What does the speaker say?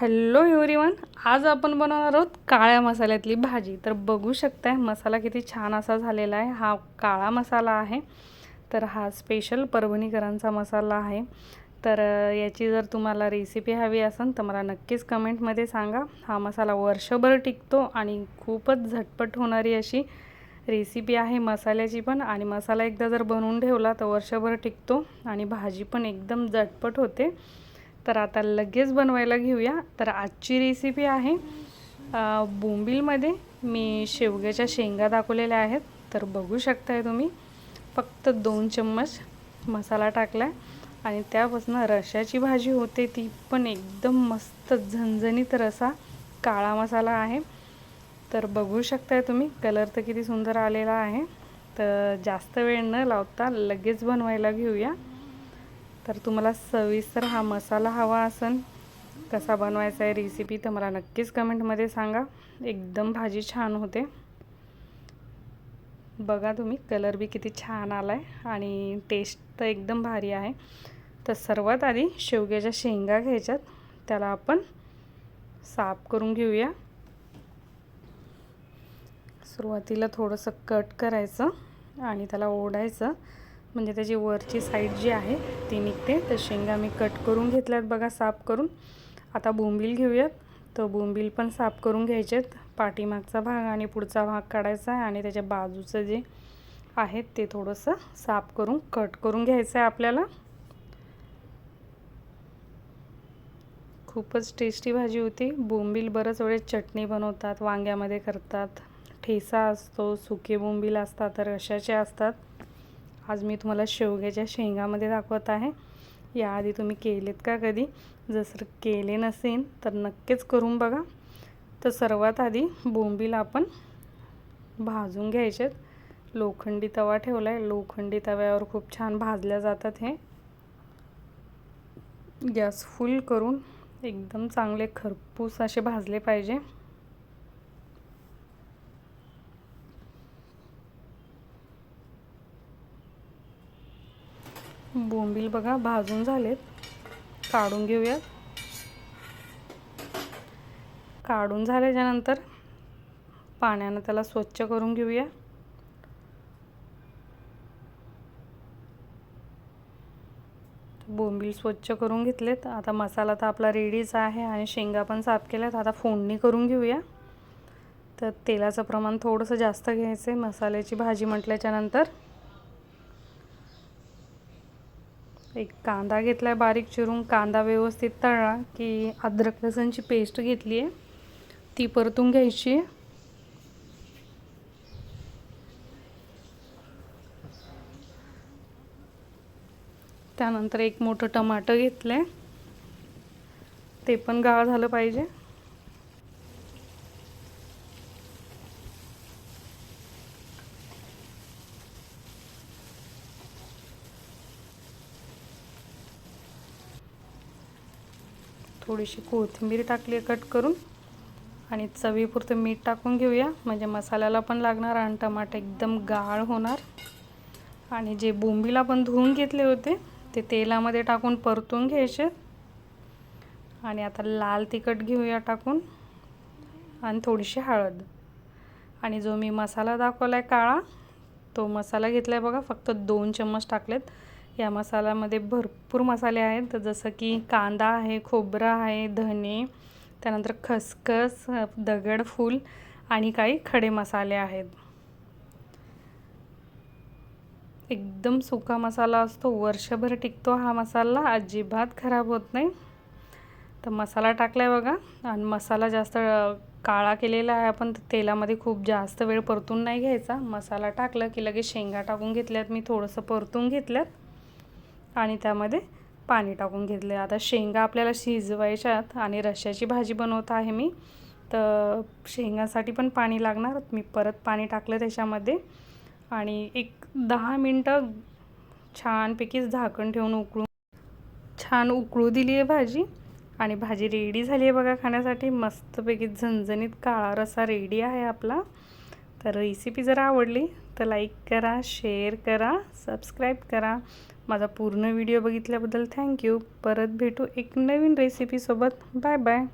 Hello everyone आज आपण बनवणार आहोत काळ्या मसाल्यातली भाजी. तर बघू शकताय मसाला किती छान असा झालेला आहे. हा काळा मसाला आहे. तर हा स्पेशल परभणीकरांचा मसाला आहे. तर याची जर तुम्हाला रेसिपी हवी असेल तर मला नक्कीच कमेंटमध्ये सांगा. हा मसाला वर्षभर टिकतो आणि खूपच झटपट होणारी अशी रेसिपी आहे मसाल्याची पण. आणि मसाला एकदा जर बनवून ठेवला तर वर्षभर टिकतो आणि भाजी पण एकदम झटपट होते. तर आता लगेच बनवायला घेऊया. तर आजची रेसिपी आहे बोंबीलमध्ये. मी शेवग्याच्या शेंगा दाखवलेल्या आहेत. तर बघू शकताय तुम्ही फक्त दोन चम्मच मसाला टाकला आहे आणि त्यापासून रशाची भाजी होते ती पण एकदम मस्त झणझणीत रसा काळा मसाला आहे. तर बघू शकताय तुम्ही कलर तर किती सुंदर आलेला आहे. तर जास्त वेळ न लावता लगेच बनवायला घेऊया. तर तुम्हाला सविस्तर हा मसाला हवा असेल कसा बनवायचा आहे रेसिपी तर मला नक्कीच कमेंटमध्ये सांगा. एकदम भाजी छान होते. बघा तुम्ही कलर बी किती छान आला आहे आणि टेस्ट तर एकदम भारी आहे. तर सर्वात आधी शेवग्याच्या शेंगा घ्यायच्यात त्याला आपण साफ करून घेऊया. सुरुवातीला थोडंसं कट करायचं आणि त्याला ओढायचं. म्हणजे त्याची वरची साईड जी आहे ती निघते. तर शेंगा मी कट करून घेतल्यात बघा साफ करून. आता बोंबील घेऊयात. तर बोंबील पण साफ करून घ्यायचेत. पाठीमागचा भाग आणि पुढचा भाग काढायचा आहे आणि त्याच्या बाजूचं जे आहे ते थोडंसं साफ करून कट करून घ्यायचं आहे आपल्याला. खूपच टेस्टी भाजी होती. बोंबील बरंच वेळेस चटणी बनवतात वांग्यामध्ये करतात. ठेसा असतो सुके बोंबील असतात तर अशाचे असतात. आज मी तुम्हाला शेवग्याच्या शेंगामध्ये दाखवत आहे. याआधी तुम्ही केलेत का कधी? जसं केले नसेल तर नक्कीच करून बघा. तर सर्वात आधी बोंबीला आपण भाजून घ्यायचेत. लोखंडी तवा ठेवला आहे लोखंडी तव्यावर खूप छान भाजल्या जातात हे. गॅस फुल करून एकदम चांगले खरपूस असे भाजले पाहिजे. बोंबील बघा भाजून झालेत. काढून घेऊयात. काढून झाल्याच्यानंतर पाण्यानं त्याला स्वच्छ करून घेऊया. बोंबील स्वच्छ करून घेतलेत. आता मसाला तर आपला रेडीच आहे आणि शेंगा पण साफ केल्यात. आता फोडणी करून घेऊया. तर तेलाचं प्रमाण थोडंसं जास्त घ्यायचं आहे मसाल्याची भाजी म्हटल्याच्यानंतर एक कांदा घेतला आहे बारीक चिरून. कांदा व्यवस्थित तळला की अद्रक लसणची पेस्ट घेतली आहे ती परतून घ्यायची. त्यानंतर एक मोठं टमाटर घेतलं आहे ते पण गाळ झालं पाहिजे. थोडीशी कोथिंबीर टाकली आहे कट करून. आणि चवीपुरतं मीठ टाकून घेऊया. म्हणजे मसाल्याला पण लागणार आणि टमाटे एकदम गाळ होणार. आणि जे बोंबीला पण धुवून घेतले होते ते तेलामध्ये टाकून परतून घ्यायचे. आणि आता लाल तिखट घेऊया टाकून. आणि थोडीशी हळद. आणि जो मी मसाला दाखवला आहे काळा तो मसाला घेतला आहे बघा फक्त दोन चम्मच टाकलेत. या मसाल्यामध्ये भरपूर मसाले आहेत. जसं की कांदा आहे खोबरं आहे धने त्यानंतर खसखस दगडफूल आणि काही खडे मसाले आहेत. एकदम सुका मसाला असतो. वर्षभर टिकतो हा मसाला. अजिबात खराब होत नाही. तर मसाला टाकला आहे बघा. आणि मसाला जास्त काळा केलेला आहे आपण तेलामध्ये खूप जास्त वेळ परतून नाही घ्यायचा. मसाला टाकला की लगेच शेंगा टाकून घेतल्यात. मी थोडंसं परतून घेतल्यात. आणि त्यामध्ये पाणी टाकून घेतले आता शेंगा आपल्याला शिजवायच्यात आणि रश्याची भाजी बनवत आहे मी. तर शेंगासाठी पण पाणी लागणार. मी परत पाणी टाकलं त्याच्यामध्ये. आणि एक दहा मिनटं छानपैकी झाकण ठेवून उकळून छान उकळू दिली आहे भाजी. आणि भाजी रेडी झाली आहे बघा खाण्यासाठी. मस्तपैकी झणझणीत काळा रसा रेडी आहे आपला. तर रेसिपी जर आवडली तर लाईक करा शेअर करा सबस्क्राईब करा. माझा पूर्ण व्हिडिओ बघितल्याबद्दल थँक्यू परत भेटू एक नवीन रेसिपीसोबत बाय बाय